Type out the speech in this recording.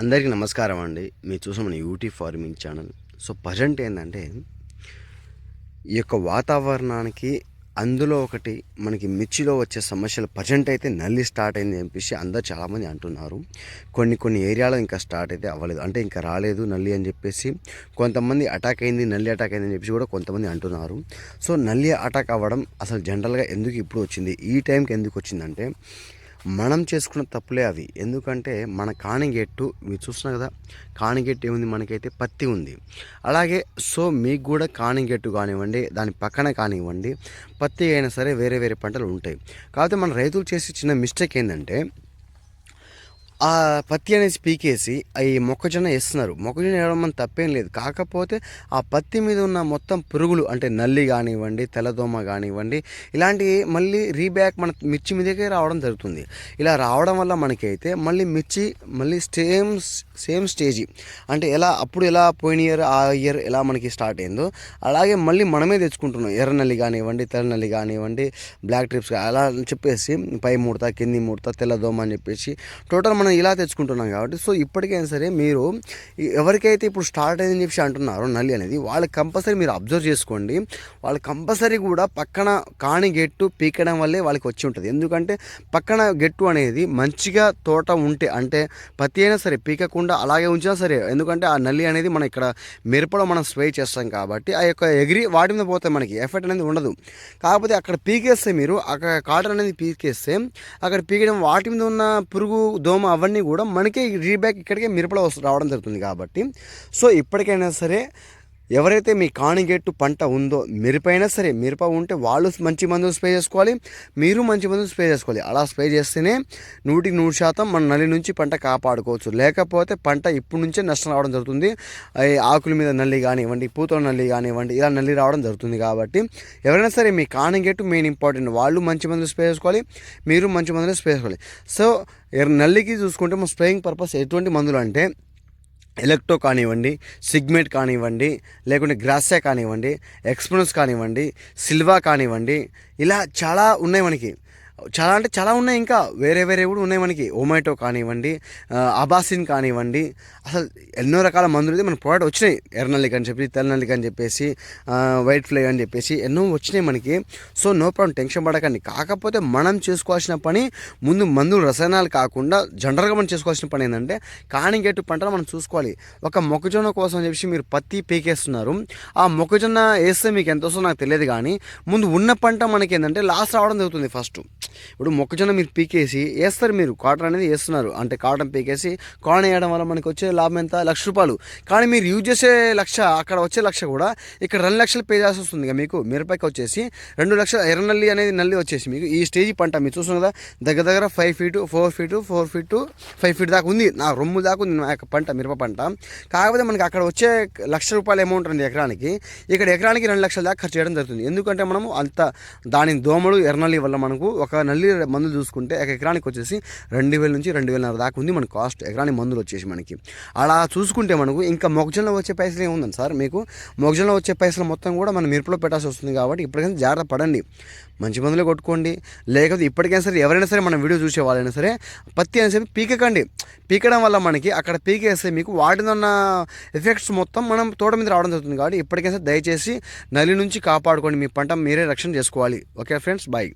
అందరికీ నమస్కారం అండి. మీరు చూసిన మన UT farming channel. So present ఏంటంటే ఈ యొక్క వాతావరణానికి అందులో ఒకటి మనకి మిర్చిలో వచ్చే సమస్యలు ప్రజెంట్ అయితే నల్లి స్టార్ట్ అయింది అని చెప్పేసి అందరు చాలామంది అంటున్నారు. కొన్ని కొన్ని ఏరియాలో ఇంకా స్టార్ట్ అయితే అవ్వలేదు. అంటే ఇంకా రాలేదు నల్లి అని చెప్పేసి కొంతమంది అటాక్ అయింది నల్లి అటాక్ అయింది అని చెప్పేసి కూడా కొంతమంది అంటున్నారు. సో నల్లి అటాక్ అవ్వడం అసలు జనరల్గా ఎందుకు ఇప్పుడు వచ్చింది? ఈ టైంకి ఎందుకు వచ్చిందంటే మనం చేసుకున్న తప్పులే అవి. ఎందుకంటే మన కానిగెట్టు మీరు చూస్తున్నారు కదా కానిగెట్టు ఏముంది? మనకైతే పత్తి ఉంది. అలాగే సో మీకు కూడా కానిగెట్టు కానివ్వండి దాని పక్కన కానివ్వండి పత్తి అయినా సరే వేరే వేరే పంటలు ఉంటాయి. కాకపోతే మన రైతులు చేసే చిన్న మిస్టేక్ ఏంటంటే ఆ పత్తి అనేసి పీకేసి ఈ మొక్కజొన్న వేస్తున్నారు. మొక్కజొన్న వేయడం మన తప్పేం లేదు. కాకపోతే ఆ పత్తి మీద ఉన్న మొత్తం పురుగులు అంటే నల్లి కానివ్వండి తెల్లదోమ కానివ్వండి ఇలాంటివి మళ్ళీ రీబ్యాక్ మన మిర్చి మీదకే రావడం జరుగుతుంది. ఇలా రావడం వల్ల మనకైతే మళ్ళీ మిర్చి మళ్ళీ సేమ్ సేమ్ స్టేజ్. అంటే ఎలా అప్పుడు ఎలా పోయిన ఇయర్ ఆ ఇయర్ ఎలా మనకి స్టార్ట్ అయిందో అలాగే మళ్ళీ మనమే తెచ్చుకుంటున్నాం. ఎర్ర నల్లి కానివ్వండి తెల్లనల్లి కానివ్వండి బ్లాక్ ట్రిప్స్ అలా అని చెప్పేసి పై ముడత కింది ముడత తెల్లదోమ అని చెప్పేసి టోటల్ మనం ఇలా తెచ్చుకుంటున్నాం కాబట్టి సో ఇప్పటికైనా సరే మీరు ఎవరికైతే ఇప్పుడు స్టార్ట్ అయిందని చెప్పి అంటున్నారో నల్లి అనేది వాళ్ళు కంపల్సరీ మీరు అబ్జర్వ్ చేసుకోండి. వాళ్ళు కంపల్సరీ కూడా పక్కన కాని గెట్టు పీకడం వల్లే వాళ్ళకి వచ్చి ఉంటుంది. ఎందుకంటే పక్కన గెట్టు అనేది మంచిగా తోట ఉంటే అంటే పత్తి అయినా సరే పీకకుండా అలాగే ఉంచినా సరే ఎందుకంటే ఆ నల్లి అనేది మనం ఇక్కడ మిరపలో మనం స్ప్రే చేస్తాం కాబట్టి ఆ యొక్క ఎగిరి వాటి మీద పోతే మనకి ఎఫెక్ట్ అనేది ఉండదు. కాకపోతే అక్కడ పీకేస్తే మీరు అక్కడ కాటన్ అనేది పీకేస్తే అక్కడ పీకడం వాటి మీద ఉన్న పురుగు దోమ అవన్నీ కూడా మనకే రీబ్యాక్ ఇక్కడికే మిరపలో రావడం జరుగుతుంది కాబట్టి. సో ఇప్పటికైనా సరే ఎవరైతే మీ కాణిగేట్టు పంట ఉందో మిరపైనా సరే మిరప ఉంటే వాళ్ళు మంచి మందులు స్ప్రే చేసుకోవాలి మీరు మంచి మందులు స్ప్రే చేసుకోవాలి. అలా స్ప్రే చేస్తేనే నూటికి నూరు శాతం మన నల్లి నుంచి పంట కాపాడుకోవచ్చు. లేకపోతే పంట ఇప్పుడు నుంచే నష్టం రావడం జరుగుతుంది. ఆకుల మీద నల్లి కానివ్వండి పూతల నల్లి కానివ్వండి ఇలా నల్లి రావడం జరుగుతుంది కాబట్టి ఎవరైనా సరే మీ కాణిగేట్టు మెయిన్ ఇంపార్టెంట్. వాళ్ళు మంచి మందులు స్ప్రే చేసుకోవాలి మీరు మంచి మందులు స్ప్రే చేసుకోవాలి. సో నల్లికి చూసుకుంటే మన స్ప్రేయింగ్ పర్పస్ ఎటువంటి మందులు అంటే ఎలక్ట్రో కానివ్వండి సిగ్మెంట్ కానివ్వండి లేకుంటే గ్రాసే కానివ్వండి ఎక్స్ప్రెస్ కానివ్వండి సిల్వా కానివ్వండి ఇలా చాలా ఉన్నాయి మనకి. చాలా అంటే చాలా ఉన్నాయి ఇంకా. వేరే వేరే కూడా ఉన్నాయి మనకి. ఒమాటో కానివ్వండి అబాసిన్ కానివ్వండి. అసలు ఎన్నో రకాల మందులు అయితే మన ప్రోడక్ట్ వచ్చినాయి. ఎర్రనల్లిక అని చెప్పి తెల్లనల్లికి అని చెప్పేసి వైట్ ఫ్లై అని చెప్పేసి ఎన్నో వచ్చినాయి మనకి. సో నో ప్రాబ్లం టెన్షన్ పడకండి. కాకపోతే మనం చేసుకోవాల్సిన పని ముందు మందులు రసాయనాలు కాకుండా జనరల్గా మనం చేసుకోవాల్సిన పని ఏంటంటే కాణిగెట్టు పంటలు మనం చూసుకోవాలి. ఒక మొక్కజొన్న కోసం అని చెప్పి మీరు పత్తి పీకేస్తున్నారు. ఆ మొక్కజొన్న వేస్తే మీకు ఎంత వస్తుందో నాకు తెలియదు కానీ ముందు ఉన్న పంట మనకి ఏంటంటే లాస్ రావడం జరుగుతుంది ఫస్ట్ ఇప్పుడు మొక్కజొన్న మీరు పీకేసి వేస్తారు మీరు? కాటన్ అనేది వేస్తున్నారు అంటే కాటన్ పీకేసి కాటన్ వేయడం వల్ల మనకి వచ్చే లాభం ఎంత? లక్ష రూపాయలు. కానీ మీరు యూజ్ చేసే లక్ష అక్కడ వచ్చే లక్ష కూడా ఇక్కడ రెండు లక్షలు పే చేయాల్సి వస్తుంది ఇక మీకు. మిరపకి వచ్చేసి రెండు లక్షల ఎర్ర నల్లి అనేది నల్లి వచ్చేసి మీకు. ఈ స్టేజ్ పంట మీరు చూస్తున్నారు కదా దగ్గర దగ్గర five feet four feet four feet five feet దాకా ఉంది. నా రొమ్ము దాకా ఉంది నా యొక్క పంట మిరప పంట. కాకపోతే మనకి అక్కడ వచ్చే లక్ష రూపాయల అమౌంట్ ఉంది ఎకరానికి. ఇక్కడ ఎకరానికి రెండు లక్షల దాకా ఖర్చు చేయడం జరుగుతుంది. ఎందుకంటే మనము అంత దాని దోమలు ఎర్రనల్లి వల్ల మనకు ఒక నల్లి మందులు చూసుకుంటే ఒక ఎకరానికి వచ్చేసి రెండు వేల నుంచి రెండు వేలన్నర దాకా ఉంది మన కాస్ట్ ఎకరానికి మందులు వచ్చేసి మనకి. అలా చూసుకుంటే మనకు ఇంకా మొగజొన్న వచ్చే పైసలు ఏముందండి సార్ మీకు? మొగజొన్న వచ్చే పైసలు మొత్తం కూడా మనం మిరపలో పెట్టాల్సి వస్తుంది కాబట్టి ఇప్పటికైనా జాగ్రత్త పడండి. మంచి మందులే కొట్టుకోండి. లేకపోతే ఇప్పటికైనా సరే ఎవరైనా సరే మన వీడియో చూసే వాళ్ళైనా సరే పత్తి అయినా సరే పీకకండి. పీకడం వల్ల మనకి అక్కడ పీకేస్తే మీకు వాటిదన్న ఎఫెక్ట్స్ మొత్తం మనం తోట మీద రావడం జరుగుతుంది కాబట్టి ఇప్పటికైనా సరే దయచేసి నల్లి నుంచి కాపాడుకోండి. మీ పంట మీరే రక్షణ చేసుకోవాలి. Okay friends bye.